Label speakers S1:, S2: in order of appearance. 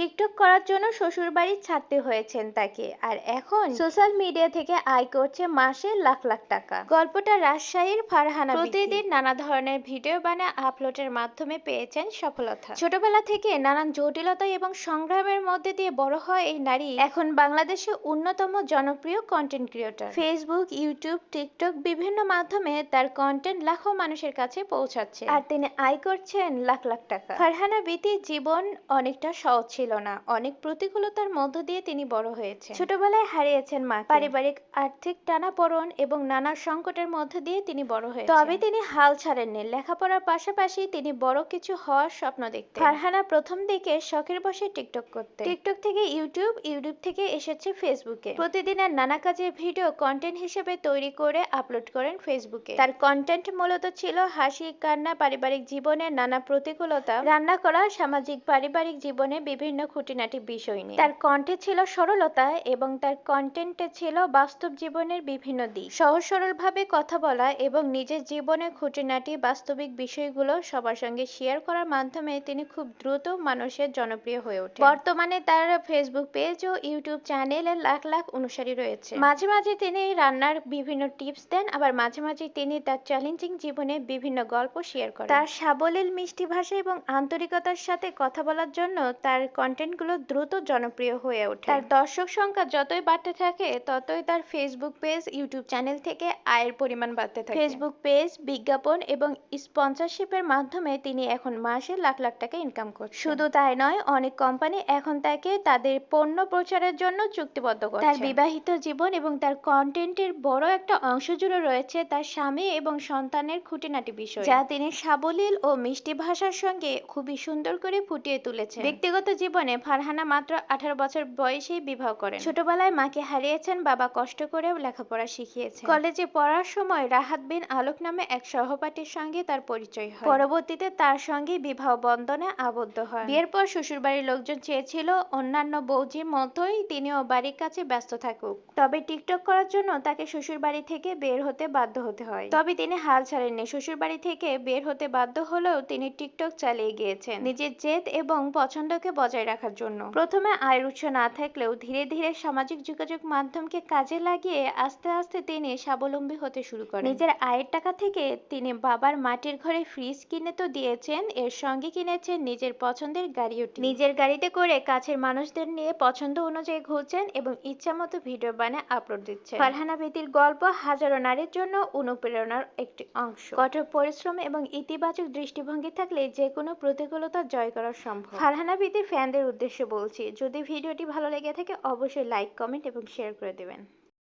S1: TikTok করার জন্য শ্বশুরবাড়ি ছাড়তে হয়েছেন তাকে। আর এখন সোশ্যাল মিডিয়া থেকে আয় করছে মাসে লাখ লাখ টাকা। গল্পটা রাজশাহীর ফারহানা প্রতিদিন নানা ধরনের ভিডিও বানায় আপলোডের মাধ্যমে পেয়েছেন সফলতা। ছোটবেলা থেকে নানান জটিলতা এবং সংগ্রামের মধ্যে দিয়ে বড় হয় এই নারী। এখন বাংলাদেশে অন্যতম জনপ্রিয় content creator Facebook YouTube TikTok বিভিন্ন মাধ্যমে তার কন্টেন্ট লাখো মানুষের কাছে পৌঁছাচ্ছে। আর তিনি আয় করছেন লাখ লাখ টাকা। ফারহানা বিতির জীবন অনেকটা সহজ ছিল। না। অনেক প্রতিকূলতার মধ্য দিয়ে তিনি বড় হয়েছেন। ছোটবেলায় হারিয়েছেন মা পারিবারিক আর্থিক টানাপোড়েন এবং নানা সংকটের মধ্য দিয়ে তিনি বড় হয়েছেন। তবে তিনি হাল ছাড়েননি। লেখাপড়ার পাশাপাশি তিনি বড় কিছু হওয়ার স্বপ্ন দেখতেন। ফারহানা প্রথম দিকে শখের বসে টিকটক করতে। টিকটক থেকে ইউটিউব ইউটিউব থেকে এসেছে ফেসবুকে। প্রতিদিনের নানা কাজের ভিডিও কন্টেন্ট হিসেবে তৈরি করে আপলোড করেন ফেসবুকে। তার কন্টেন্ট মূলত ছিল হাসি কান্না পারিবারিক জীবনের নানা প্রতিকূলতা। রান্না করা সামাজিক পারিবারিক জীবনে বিভিন্ন খুঁটিনাটি বিষয় নিয়ে। তার কণ্ঠে ছিল সরলতা এবং তার কন্টেন্টে ছিল বাস্তব জীবনের বিভিন্ন দিক। সহজ সরল ভাবে কথা বলা এবং নিজের জীবনে খুঁটিনাটি বাস্তবিক বিষয়গুলো সবার সঙ্গে শেয়ার করার মাধ্যমে তিনি খুব দ্রুত মানুষের জনপ্রিয় হয়ে ওঠে বর্তমানে তার ফেসবুক পেজ ও ইউটিউব চ্যানেলে লাখ লাখ অনুসারী রয়েছে। মাঝে মাঝে তিনি রান্নার বিভিন্ন টিপস দেন, আবার মাঝে মাঝে তিনি তার চ্যালেঞ্জিং জীবনে বিভিন্ন গল্প শেয়ার করেন। তার সাবলীল মিষ্টি ভাষা এবং আন্তরিকতার সাথে কথা বলার জন্য তার কন্টেন্টগুলো দ্রুত জনপ্রিয় হয়ে ওঠে। তার দর্শক সংখ্যা যতই বাড়তে থাকে ততই তার ফেসবুক পেজ ইউটিউব চ্যানেল থেকে আয়ের পরিমাণ বাড়তে থাকে। ফেসবুক পেজ বিজ্ঞাপন এবং স্পন্সরশিপের মাধ্যমে তিনি এখন মাসে লাখ লাখ টাকা ইনকাম করছেন। শুধু তাই নয় অনেক কোম্পানি এখন তাকে তাদের পণ্য প্রচারের জন্য চুক্তিবদ্ধ করছে। তার বিবাহিত জীবন এবং তার কন্টেন্টের বড় একটা অংশ জুড়ে রয়েছে তার স্বামী এবং সন্তানের খুঁটিনাটি বিষয়। যা তিনি সাবলীল ও মিষ্টি ভাষার সঙ্গে খুবই সুন্দর করে ফুটিয়ে তুলেছেন। ব্যক্তিগত জীবনে ফারহানা মাত্র আঠারো বছর বয়সেই বিবাহ করেন। ছোটবেলায় মাকে হারিয়েছেন, বাবা কষ্ট করে লেখাপড়া শিখিয়েছেন। কলেজে পড়ার সময় রাহাত বিন আলোক নামে এক সহপাঠীর সঙ্গে তার পরিচয় হয়। পরবর্তীতে তার সঙ্গে বিবাহ বন্ধনে আবদ্ধ হয়। বিয়ের পর শ্বশুরবাড়ির লোকজন চেয়েছিল অন্যান্য বৌজির মতোই তিনিও বাড়ির কাছে ব্যস্ত থাকুক। তবে টিকটক করার জন্য তাকে শ্বশুরবাড়ি থেকে বের হতে বাধ্য হতে হয়। তবে তিনি হাল ছাড়েননি। শ্বশুরবাড়ি থেকে বের হতে বাধ্য হলেও তিনি টিকটক চালিয়ে গিয়েছেন। নিজের জেদ এবং পছন্দকে বজায় রাখার জন্য। প্রথমে আয়ের উৎস না থাকলেও ধীরে ধীরে সামাজিক যোগাযোগ মাধ্যমকে কাজে লাগিয়ে আস্তে আস্তে তিনি স্বাবলম্বী হতে শুরু করেন। নিজের আয়ের টাকা থেকে তিনি বাবার মাটির ঘরে ফ্রিজ কিনে তো দিয়েছেন এর সঙ্গে কিনেছেন নিজের পছন্দের গাড়িও নিজের গাড়িতে করে কাছের মানুষদের নিয়ে পছন্দ অনুযায়ী ঘুরছেন এবং ইচ্ছা মতো ভিডিও বানিয়ে আপলোড দিচ্ছেন। ফারহানা বেতির গল্প হাজারো নারীর জন্য অনুপ্রেরণার একটি অংশ। কঠোর পরিশ্রম এবং ইতিবাচক দৃষ্টিভঙ্গি থাকলে যে কোনো প্রতিকূলতা জয় করা সম্ভব। ফারহানা বেতির ফ্যানদের উদ্দেশ্যে বলছি যদি ভিডিওটি ভালো লেগে থাকে অবশ্যই লাইক কমেন্ট এবং শেয়ার করে দেবেন।